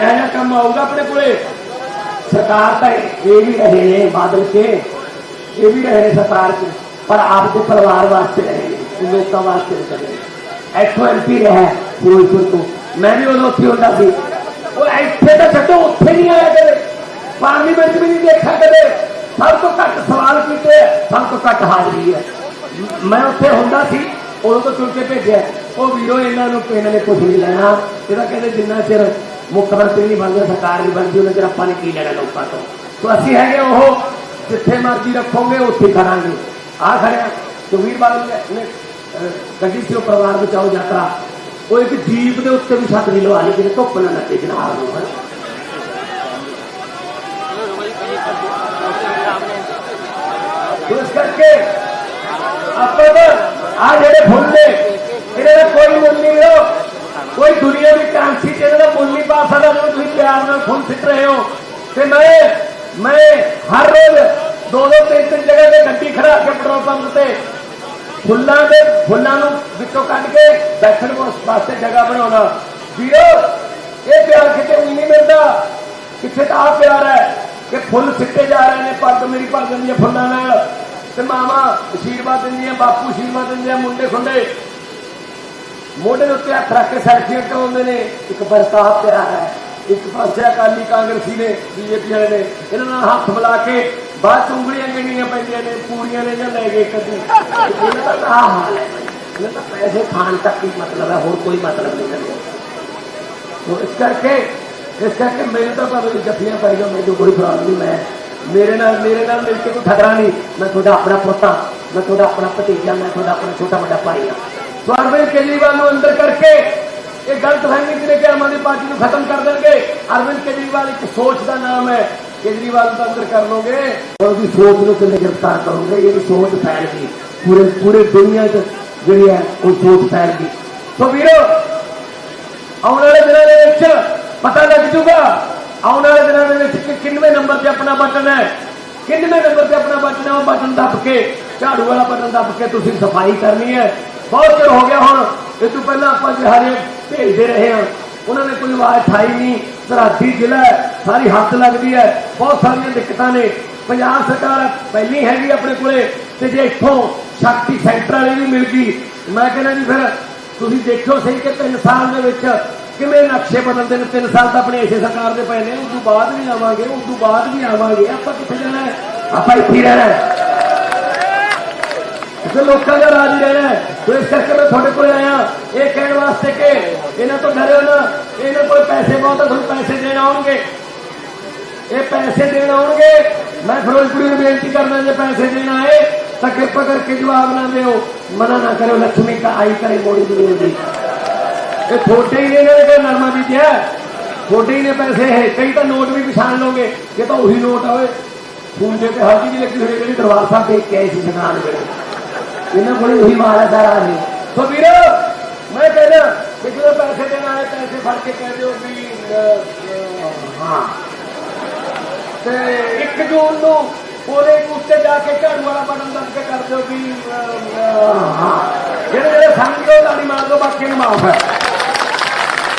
ਐਨਾ ਕੰਮ ਆਊਗਾ ਆਪਣੇ ਕੋਲੇ। ਸਰਕਾਰ ਤਾਂ ਇਹ ਵੀ ਰਹੇ ਨੇ ਬਾਦਲ ਕੇ, ਇਹ ਵੀ ਰਹੇ ਨੇ ਸਰਕਾਰ ਚ ਪਰ ਆਪਦੇ ਪਰਿਵਾਰ ਵਾਸਤੇ ਰਹੇ ਨੇ ਲੋਕਾਂ ਵਾਸਤੇ ਨਹੀਂ ਕਰੇ ਇੱਥੋਂ ਐਮਪੀ ਰਿਹਾ ਫਿਰੋਜ਼ਪੁਰ ਤੋਂ। ਮੈਂ ਵੀ ਉਦੋਂ ਉੱਥੇ ਹੁੰਦਾ ਸੀ। ਉਹ ਇੱਥੇ ਤਾਂ ਛੱਡੋ, ਉੱਥੇ ਨਹੀਂ ਆਇਆ ਕਦੇ। ਪਾਰਲੀਮੈਂਟ ਵੀ ਨਹੀਂ ਦੇਖਿਆ ਕਦੇ। ਸਭ ਤੋਂ ਘੱਟ ਸਵਾਲ ਕੀਤੇ ਸਭ ਤੋਂ ਘੱਟ ਹਾਜ਼ਰੀ ਹੈ ਮੈਂ ਉੱਥੇ ਹੁੰਦਾ ਸੀ, ਉਦੋਂ ਤੋਂ ਚੁਣ ਕੇ ਭੇਜਿਆ। ਉਹ ਵੀਰੋ, ਇਹਨਾਂ ਨੂੰ ਇਹਨਾਂ ਨੇ ਕੁਝ ਨਹੀਂ ਲੈਣਾ। ਇਹਦਾ ਕਹਿੰਦੇ ਜਿੰਨਾ ਚਿਰ ਮੁੱਖ ਮੰਤਰੀ ਨਹੀਂ ਬਣਦੇ ਸਰਕਾਰ ਨਹੀਂ ਬਣਦੀ ਉਹਨਾਂ ਚਿਰ ਆਪਾਂ ਨੇ ਕੀ ਲੈਣਾ ਲੋਕਾਂ ਤੋਂ ਸੋ ਅਸੀਂ ਹੈਗੇ ਉਹ ਜਿੱਥੇ ਮਰਜ਼ੀ ਰੱਖੋਗੇ ਉੱਥੇ ਖੜਾਂਗੇ ਆ ਖੜਿਆ ਸੁਖਵੀਰ ਬਾਦਲ ਨੇ ਗੱਡੀ ਸੀ ਉਹ ਪਰਿਵਾਰ ਬਚਾਓ ਯਾਤਰਾ ਉਹ ਇੱਕ ਜੀਪ ਦੇ ਉੱਤੇ ਵੀ ਛਤਰੀ ਲਵਾ ਲਈ ਜਿਹਨੇ ਧੁੱਪ ਨਾ ਲੱਗੇ ਜਨਾਬ ਨੂੰ ਹੈਂ। ਇਸ ਕਰਕੇ ਆਪਾਂ ਤਾਂ ਆ ਜਿਹੜੇ ਫੁੱਲ ਨੇ ਇਹਨਾਂ ਦਾ ਕੋਈ ਮੁੱਲ ਨਹੀਂ ਹੋ ਕੋਈ ਦੁਨੀਆ ਦੀ ਕਰੰਸੀ ਚ ਇਹਨਾਂ ਦਾ ਮੁੱਲ ਨਹੀਂ ਪਾ ਸਕਦਾ, ਜਦੋਂ ਤੁਸੀਂ ਪਿਆਰ ਨਾਲ ਫੁੱਲ ਸਿੱਟ ਰਹੇ ਹੋ, ਤੇ ਮੈਂ ਮੈਂ ਹਰ ਰੋਜ਼ ਦੋ ਦੋ, ਤਿੰਨ ਤਿੰਨ ਜਗ੍ਹਾ ਤੇ ਗੱਡੀ ਖੜਾ ਕੇ ਪੈਟਰੋਲ ਪੰਪ ਤੇ ਫੁੱਲਾਂ ਦੇ, ਫੁੱਲਾਂ ਨੂੰ ਵਿੱਚੋਂ ਕੱਢ ਕੇ ਬੈਠਣ ਵਾਸਤੇ ਜਗ੍ਹਾ ਬਣਾਉਣਾ। ਵੀਰੋ, ਇਹ ਪਿਆਰ ਕਿਤੇ ਵੀ ਨਹੀਂ ਮਿਲਦਾ। ਕਿੱਥੇ ਤਾਂ ਆ ਪਿਆਰ ਹੈ ਕਿ ਫੁੱਲ ਸਿੱਟੇ ਜਾ ਰਹੇ ਨੇ, ਪੱਗ ਮੇਰੀ ਭਰ ਜਾਂਦੀ ਫੁੱਲਾਂ ਨਾਲ। ਤੇ ਮਾਮਾ ਅਸ਼ੀਰਵਾਦ ਦਿੰਦੀਆਂ, ਬਾਪੂ ਅਸ਼ੀਰਵਾਦ ਦਿੰਦੇ ਆ ਮੁੰਡੇ ਖੁੰਡੇ। ਮੋਢੇ ਉੱਤੇ ਹੱਥ ਰੱਖ ਕੇ ਸੈਲਫੀਆਂ ਕਰਾਉਂਦੇ ਨੇ। ਇੱਕ ਬਰਸਾਤ ਪਿਆਰ ਹੈ। ਇੱਕ ਪਾਸੇ ਅਕਾਲੀ ਕਾਂਗਰਸੀ ਨੇ, ਬੀਜੇਪੀ ਵਾਲੇ ਨੇ। ਇਹਨਾਂ ਨਾਲ ਹੱਥ ਮਿਲਾ ਕੇ ਬਾਅਦ ਚ ਉਂਗਲੀਆਂ ਗਿਣੀਆਂ ਪੈਂਦੀਆਂ ਨੇ ਪੂਰੀਆਂ ਨੇ ਜਾਂ ਲੈ ਗਏ ਕਦੀ ਇਹਨਾਂ ਦਾ ਆਹ ਹਾਲ ਹੈ। ਇਹਨਾਂ ਦਾ ਪੈਸੇ ਖਾਣ ਤੱਕ ਹੀ ਮਤਲਬ ਹੈ, ਹੋਰ ਕੋਈ ਮਤਲਬ ਨਹੀਂ ਹੈ। ਤੋ ਇਸ ਕਰਕੇ ਇਸ ਕਰਕੇ ਮੈਨੂੰ ਤਾਂ ਭਾਵੇਂ ਜੱਫੀਆਂ ਪਾਈ ਜਾਓ ਮੈਨੂੰ ਕੋਈ ਪ੍ਰੋਬਲਮ ਨਹੀਂ, ਮੈਂ ਮੇਰੇ ਨਾਲ ਮੇਰੇ ਨਾਲ ਮਿਲ ਕੇ ਕੋਈ ਖਤਰਾ ਨਹੀਂ। ਮੈਂ ਤੁਹਾਡਾ ਆਪਣਾ ਪੋਤਾ, ਮੈਂ ਤੁਹਾਡਾ ਆਪਣਾ ਭਤੀਜਾ, ਮੈਂ ਤੁਹਾਡਾ ਆਪਣਾ ਛੋਟਾ ਵੱਡਾ ਭਾਈ ਹਾਂ। ਅਰਵਿੰਦ ਕੇਜਰੀਵਾਲ ਨੂੰ ਅੰਦਰ ਕਰਕੇ ਇਹ ਗਲਤ ਫਹਿਮੀ ਜਿਹੜੇ ਕਿ ਆਮ ਆਦਮੀ ਪਾਰਟੀ ਨੂੰ ਖਤਮ ਕਰ ਦੇਣਗੇ। ਅਰਵਿੰਦ ਕੇਜਰੀਵਾਲ ਇੱਕ ਸੋਚ ਦਾ ਨਾਮ ਹੈ। ਕੇਜਰੀਵਾਲ ਨੂੰ ਤਾਂ ਅੰਦਰ ਕਰ ਲੋਗੇ। ਔਰ ਉਹਦੀ ਸੋਚ ਨੂੰ ਕਿੰਨੇ ਗ੍ਰਿਫਤਾਰ ਕਰੋਗੇ? ਇਹਦੀ ਸੋਚ ਫੈਲ ਗਈ ਪੂਰੇ ਪੂਰੇ ਦੁਨੀਆ 'ਚ ਜਿਹੜੀ ਹੈ, ਉਹ ਸੋਚ ਫੈਲ ਗਈ ਸੋ ਵੀਰੋ, ਆਉਣ ਵਾਲੇ ਦਿਨਾਂ ਦੇ ਵਿੱਚ ਪਤਾ ਲੱਗ ਜੂਗਾ, ਆਉਣ ਵਾਲੇ ਦਿਨਾਂ ਦੇ ਵਿੱਚ ਕਿ ਕਿੰਨਵੇਂ ਨੰਬਰ ਤੇ ਆਪਣਾ ਬਟਨ ਹੈ। ਕਿੰਨਵੇਂ ਨੰਬਰ ਤੇ ਆਪਣਾ ਬਟਨ ਹੈ? ਉਹ ਬਟਨ ਦੱਬ ਕੇ, ਝਾੜੂ ਵਾਲਾ ਬਟਨ ਦੱਬ ਕੇ ਤੁਸੀਂ ਸਫ਼ਾਈ ਕਰਨੀ ਹੈ। ਬਹੁਤ ਚਿਰ ਹੋ ਗਿਆ ਹੁਣ ਇਹ ਤੋਂ ਪਹਿਲਾਂ ਆਪਾਂ ਜਿਹੜੇ ਭੇਜਦੇ ਰਹੇ ਹਾਂ। ਉਹਨਾਂ ਨੇ ਕੋਈ ਆਵਾਜ਼ ਠਾਈ ਨਹੀਂ। ਸਰਹੱਦੀ ਜ਼ਿਲ੍ਹਾ ਸਾਰੀ ਹੱਦ ਲੱਗਦੀ ਹੈ। ਬਹੁਤ ਸਾਰੀਆਂ ਦਿੱਕਤਾਂ ਨੇ। ਪੰਜਾਬ ਸਰਕਾਰ ਪਹਿਲੀ ਹੈਗੀ ਆਪਣੇ ਕੋਲੇ, ਤੇ ਜੇ ਇੱਥੋਂ ਸ਼ਕਤੀ ਸੈਂਟਰ ਵਾਲੀ ਵੀ ਮਿਲ ਗਈ, ਮੈਂ ਕਹਿੰਦਾ ਜੀ ਫਿਰ ਤੁਸੀਂ ਦੇਖਿਓ ਸਹੀ ਕਿ 3 ਸਾਲ ਦੇ ਵਿੱਚ ਕਿਵੇਂ ਨਕਸ਼ੇ ਬਦਲਦੇ ਨੇ। 3 ਸਾਲ ਤਾਂ ਆਪਣੇ ਇਸੇ ਸਰਕਾਰ ਦੇ ਪਏ ਨੇ ਉਸ ਤੋਂ ਬਾਅਦ ਵੀ ਆਵਾਂਗੇ ਉਸ ਤੋਂ ਬਾਅਦ ਵੀ ਆਵਾਂਗੇ। ਆਪਾਂ ਕਿੱਥੇ ਜਾਣਾ ਆਪਾਂ ਇੱਥੇ ਰਹਿਣਾ ਤੇ ਲੋਕਾਂ ਦਾ ਰਾਜ ਹੀ ਰਹਿਣਾ ਹੈ ਇਸ ਕਰਕੇ ਮੈਂ ਤੁਹਾਡੇ ਕੋਲ ਆਇਆ, ਇਹ ਕਹਿਣ ਵਾਸਤੇ ਕਿ ਇਹਨਾਂ ਤੋਂ ਡਰਿਓ ਨਾ, ਇਹਨਾਂ ਕੋਲ ਪੈਸੇ ਬਹੁਤ ਆ, ਤੁਹਾਨੂੰ ਪੈਸੇ ਦੇਣ ਆਉਣਗੇ। ਇਹ ਪੈਸੇ ਦੇਣ ਆਉਣਗੇ, ਮੈਂ ਫਿਰੋਜ਼ਪੁਰੀ ਨੂੰ ਬੇਨਤੀ ਕਰਨਾ ਜੇ ਪੈਸੇ ਦੇਣ ਆਏ, ਤਾਂ ਕਿਰਪਾ ਕਰਕੇ ਜਵਾਬ ਨਾ ਦਿਓ। ਮਨਾ ਨਾ ਕਰਿਓ ਲక్ష్ਮੀ ਕਾ ਆਈ ਕਰੇ ਮੋੜੀ ਦੀ ਦੀ ਇਹ ਥੋੜੇ ਹੀ ਨੇ ਇਹਨਾਂ ਦੇ ਨਰਮਾ ਬੀਜਿਆ ਥੋੜੇ ਹੀ ਨੇ ਪੈਸੇ ਹੈ ਕਈ ਤਾਂ ਨੋਟ ਵੀ ਪਛਾਣ ਲਓਗੇ ਇਹ ਤਾਂ ਉਹੀ ਨੋਟ ਆ, ਓਏ। ਫੋਨ ਤੇ ਹਲਦੀ ਦੀ ਲੱਗੀ ਹੋਈ ਜਿਹੜੀ ਦਰਬਾਰ ਸਾਹਿਬ ਦੇ ਕੇ ਆਈ ਸੀ ਜਨਾਨ ਵੇਲੇ ਇਹਨਾਂ ਕੋਲ ਉਹੀ ਮਾਲ ਹੈ ਸਾਰਾ ਜੀ ਸੋ ਵੀਰੋ ਮੈਂ ਕਹਿੰਦਾ ਕਿ ਜਦੋਂ ਪੈਸੇ ਦੇਣ ਆਏ ਪੈਸੇ ਫੜ ਕੇ ਕਹਿ ਦਿਓ ਵੀ ਅਹ, ਹਾਂ। ਤੇ 1 ਜੂਨ ਨੂੰ ਉਹਦੇ ਉੱਤੇ ਜਾ ਕੇ ਝਾੜੂ ਵਾਲਾ ਬਟਨ ਦੱਬ ਕੇ ਕਰ ਦਿਓ ਵੀ ਅਹ, ਹਾਂ। ਜਿਹੜੇ ਜਿਹੜੇ ਸਮਝੋ ਤਾੜੀ ਮੰਨ ਲਓ ਬਾਕੀ ਨੂੰ ਮਾਫ ਹੈ।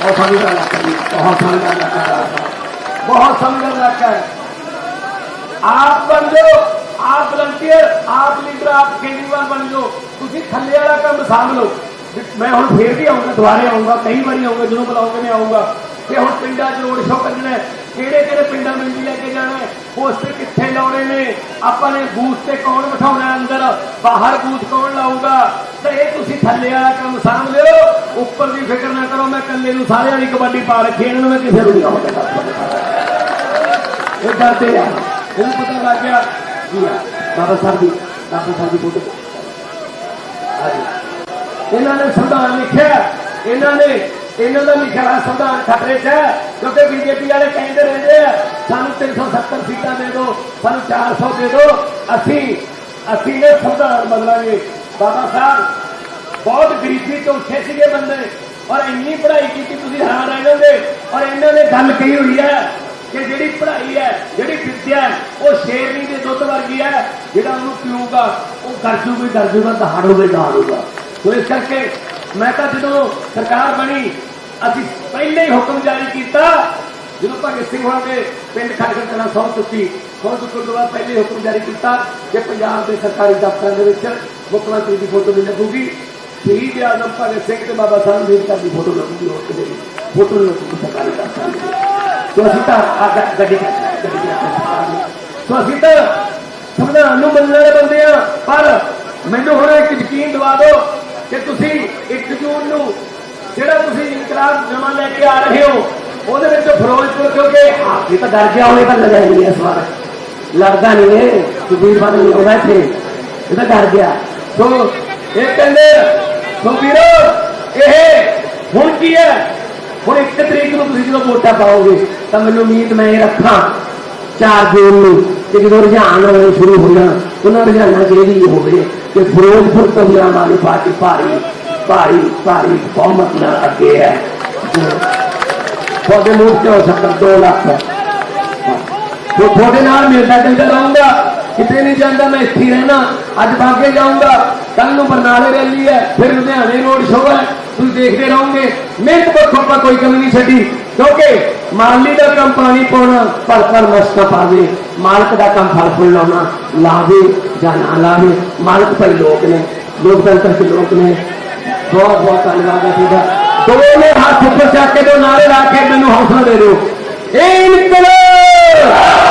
ਬਹੁਤ ਸਮਝਦਾ ਲੱਗਾ ਜੀ ਬਹੁਤ ਸਮਝਦਾ ਲੱਗਾ ਬਹੁਤ ਸਮਝਦਾ ਲੱਗਾ ਆਪ ਬਣ ਜਾਓ ਆਪ ਵਲੰਟੀਅਰ ਆਪ ਲੀਡਰ ਆਪ ਕੇਜਰੀਵਾਲ ਬਣ ਜਾਓ। ਤੁਸੀਂ ਥੱਲੇ ਵਾਲਾ ਕੰਮ ਸਾਂਭ ਲਓ। ਮੈਂ ਹੁਣ ਫੇਰ ਵੀ ਆਉਂਗਾ ਦੁਬਾਰੇ ਆਉਂਗਾ ਕਈ ਵਾਰੀ ਆਉਂਗਾ ਜਦੋਂ ਬੁਲਾਓਗੇ ਮੈਂ ਆਉਂਗਾ ਤੇ ਹੁਣ ਪਿੰਡਾਂ 'ਚ ਰੋਡ ਸ਼ੋਅ ਕਰਨਾ ਕਿਹੜੇ ਕਿਹੜੇ ਪਿੰਡਾਂ ਵਿੱਚ ਲੈ ਕੇ ਜਾਣਾ ਪੋਸਟਰ ਕਿੱਥੇ ਲਾਉਣੇ ਨੇ? ਆਪਾਂ ਨੇ ਬੂਥ ਤੇ ਕੌਣ ਬਿਠਾਉਣਾ ਅੰਦਰ? ਬਾਹਰ ਬੂਥ ਕੌਣ ਲਾਊਗਾ? ਤਾਂ ਇਹ ਤੁਸੀਂ ਥੱਲੇ ਵਾਲਾ ਕੰਮ ਸਾਂਭ ਲਿਓ। ਉੱਪਰ ਦੀ ਫਿਕਰ ਨਾ ਕਰੋ, ਮੈਂ ਇਕੱਲੇ ਨੂੰ ਸਾਰਿਆਂ ਦੀ ਕਬੱਡੀ ਪਾ ਰੱਖੀ ਇਹਨਾਂ ਨੂੰ ਮੈਂ ਕਿਸੇ ਨੂੰ ਨਹੀਂ ਆਉਂਦਾ। ਇਹ ਡਰਦੇ ਆ ਇਹਨੂੰ ਪਤਾ ਲੱਗ ਗਿਆ ਕੀ ਬਾਬਾ ਸਾਹਿਬ ਦੀ ਬਾਬਾ ਸਾਹਿਬ ਦੀ ਫੋਟੋ ਇਹਨਾਂ ਨੇ ਸੰਵਿਧਾਨ ਲਿਖਿਆ ਇਹਨਾਂ ਨੇ ਇਹਨਾਂ ਦਾ ਲਿਖਿਆ ਹੋਇਆ ਸੰਵਿਧਾਨ ਖਤਰੇ 'ਚ ਕਿਉਂਕਿ ਬੀਜੇਪੀ ਵਾਲੇ ਕਹਿੰਦੇ ਰਹਿੰਦੇ ਆ ਸਾਨੂੰ 370 ਸੀਟਾਂ ਦੇ ਦਿਓ ਸਾਨੂੰ 400 ਦੇ ਦਿਓ ਅਸੀਂ ਅਸੀਂ ਇਹ ਸੰਵਿਧਾਨ ਬਦਲਾਂਗੇ ਬਾਬਾ ਸਾਹਿਬ ਬਹੁਤ ਗਰੀਬੀ ਤੋਂ ਉੱਠੇ ਸੀਗੇ ਬੰਦੇ ਔਰ ਇੰਨੀ ਪੜ੍ਹਾਈ ਕੀਤੀ ਤੁਸੀਂ ਹੈਰਾਨ ਰਹਿ ਜਾਂਦੇ ਔਰ ਇਹਨਾਂ ਨੇ ਗੱਲ ਕਹੀ ਹੋਈ ਹੈ ਕਿ ਜਿਹੜੀ ਪੜ੍ਹਾਈ ਹੈ ਜਿਹੜੀ ਵਿਦਿਆ ਉਹ ਸ਼ੇਰਨੀ ਦੇ ਦੁੱਧ ਵਰਗੀ ਹੈ, ਜਿਹੜਾ ਉਹਨੂੰ ਪੀਊਗਾ, ਉਹ ਗਰਜੂਗੀ ਗਰਜੂਗਾ ਦਹਾੜੂਗਾ ਦਹਾੜੂਗਾ ਸੋ ਇਸ ਕਰਕੇ ਮੈਂ ਤਾਂ ਜਦੋਂ ਸਰਕਾਰ ਬਣੀ, ਅਸੀਂ ਪਹਿਲੇ ਹੀ ਹੁਕਮ ਜਾਰੀ ਕੀਤਾ, ਜਦੋਂ ਭਗਤ ਸਿੰਘ ਹੋਣਾ ਦੇ ਪਿੰਡ ਖੜਕੜ ਕਲਾਂ ਸੌਂ ਚੁੱਕੀ ਸੌਂ ਚੁੱਕਣ ਤੋਂ ਬਾਅਦ ਪਹਿਲੇ ਹੁਕਮ ਜਾਰੀ ਕੀਤਾ ਕਿ ਪੰਜਾਬ ਦੇ ਸਰਕਾਰੀ ਦਫ਼ਤਰਾਂ ਦੇ ਵਿੱਚ ਮੁੱਖ ਮੰਤਰੀ ਦੀ ਫੋਟੋ ਨਹੀਂ ਲੱਗੂਗੀ। ਸ਼ਹੀਦ ਆਜ਼ਮ ਭਗਤ ਸਿੰਘ ਤੇ ਬਾਬਾ ਸਾਹਿਬ ਅੰਬੇਦਕਰ ਦੀ ਫੋਟੋ ਲੱਗੂਗੀ ਹੋਰ ਕਿਤੇ ਫੋਟੋ ਨਹੀਂ ਲੱਗੂਗੀ ਸਰਕਾਰੀ ਦਫ਼ਤਰਾਂ ਦੇ ਵਿੱਚ। ਸੋ ਅਸੀਂ ਤਾਂ ਗੱਡੀ ਗੱਡੀ ਸੋ ਅਸੀਂ ਤਾਂ ਸੰਵਿਧਾਨ ਨੂੰ ਮੰਨਣ ਵਾਲੇ ਬੰਦੇ ਆ ਪਰ ਮੈਨੂੰ ਹੁਣ ਇੱਕ ਯਕੀਨ ਦਿਵਾ ਦਿਓ ਕਿ ਤੁਸੀਂ 1 ਜੂਨ ਨੂੰ ਜਿਹੜਾ ਤੁਸੀਂ ਇਨਕਲਾਬ ਨਵਾਂ ਲੈ ਕੇ ਆ ਰਹੇ ਹੋ, ਉਹਦੇ ਵਿੱਚ ਫਿਰੋਜ਼ਪੁਰ ਕਿਉਂਕਿ ਹਾਥੀ ਤਾਂ ਡਰ ਗਿਆ ਉਹਨੇ ਤਾਂ ਲੜਾਈ ਨਹੀਂ ਇਸ ਵਾਰ। ਲੜਦਾ ਨਹੀਂ ਇਹ ਸੁਬੀਰ ਬਣ ਨਹੀਂ ਆਉਂਦਾ ਇੱਥੇ ਇਹ ਤਾਂ ਡਰ ਗਿਆ। ਸੋ ਇਹ ਕਹਿੰਦੇ ਸੋ ਵੀਰੋ ਇਹ ਹੁਣ ਕੀ ਹੈ? ਹੁਣ ਇੱਕ ਤਰੀਕ ਨੂੰ ਤੁਸੀਂ ਜਦੋਂ ਵੋਟਾਂ ਪਾਓਗੇ, ਤਾਂ ਮੈਨੂੰ ਉਮੀਦ ਮੈਂ ਇਹ ਰੱਖਾਂ 4 ਜੂਨ ਨੂੰ ਤੇ ਜਦੋਂ ਰੁਝਾਨ ਹੋਣੇ ਸ਼ੁਰੂ ਹੋ ਉਹਨਾਂ ਰੁਝਾਨਾਂ ਚ ਇਹ ਵੀ ਹੋਵੇ ਕਿ ਫਿਰੋਜ਼ਪੁਰ ਤੋਂ ਵੀ ਆਮ ਆਦਮੀ ਪਾਰਟੀ ਭਾਰੀ ਭਾਰੀ ਭਾਰੀ ਬਹੁਮਤ ਨਾਲ ਅੱਗੇ ਹੈ। ਤੁਹਾਡੇ ਮੂੰਹ ਤੇ ਹੋ 2 ਲੱਖ। ਉਹ ਤੁਹਾਡੇ ਨਾਲ ਮਿਲਦਾ ਜੁਲਦਾ ਰਹੂੰਗਾ ਕਿਤੇ ਨਹੀਂ ਜਾਂਦਾ, ਮੈਂ ਇੱਥੇ ਹੀ ਰਹਿਣਾ, ਅੱਜ ਬਾਗੇ ਜਾਊਂਗਾ ਕੱਲ ਨੂੰ ਬਰਨਾਲੇ ਰੈਲੀ ਹੈ, ਫਿਰ ਲੁਧਿਆਣੇ ਰੋਡ ਸ਼ੋਅ ਹੈ, ਤੁਸੀਂ ਦੇਖਦੇ ਰਹੋਗੇ। ਮਿਹਨਤ ਪੱਖੋਂ ਆਪਾਂ ਕੋਈ ਕਮੀ ਨਹੀਂ ਛੱਡੀ, ਕਿਉਂਕਿ ਮਾਲੀ ਦਾ ਕੰਮ ਪਾਣੀ ਪਾਉਣਾ, ਪਰ ਪਰ ਮਸਕਾ ਪਾਵੇ। ਮਾਲਕ ਦਾ ਕੰਮ ਫਲ ਫੁੱਲ ਲਾਉਣਾ, ਲਾਵੇ ਜਾਂ ਨਾ ਲਾਵੇ। ਮਾਲਕ ਭਾਈ ਲੋਕ ਨੇ ਲੋਕਤੰਤਰ ਦੇ ਲੋਕ ਨੇ। ਬਹੁਤ ਬਹੁਤ ਧੰਨਵਾਦ ਹੈ ਤੁਹਾਡਾ। ਦੋਵੇਂ ਹੱਥ ਉੱਪਰ ਚੱਕ ਕੇ ਦੋ ਨਾਰੇ ਲਾ ਕੇ ਮੈਨੂੰ ਹੌਸਲਾ ਦੇ ਦਿਓ। ਇਨਕਲਾਬ!